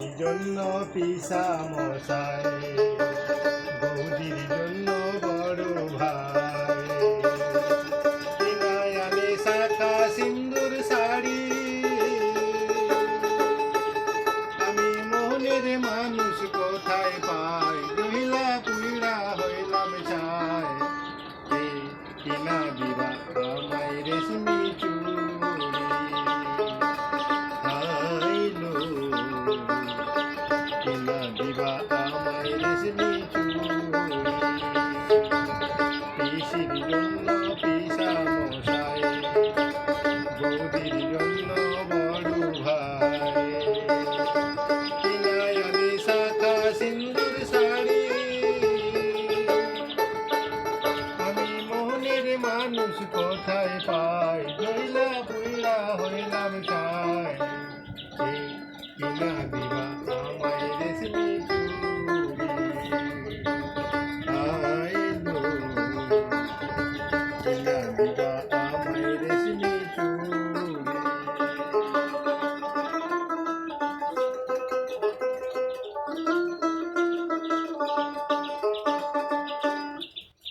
জন্য পিসা মশাই, বৌদির জন্য বড় ভাই। আমি শাখা সিন্দুর শাড়ি। আমি মোহনের মানুষ কোথায় পাই? রহিলা পুইড়া হইলাম চাই কিনা মানুষ কোথায় পাই জইলা পুইলা হইলাম চাই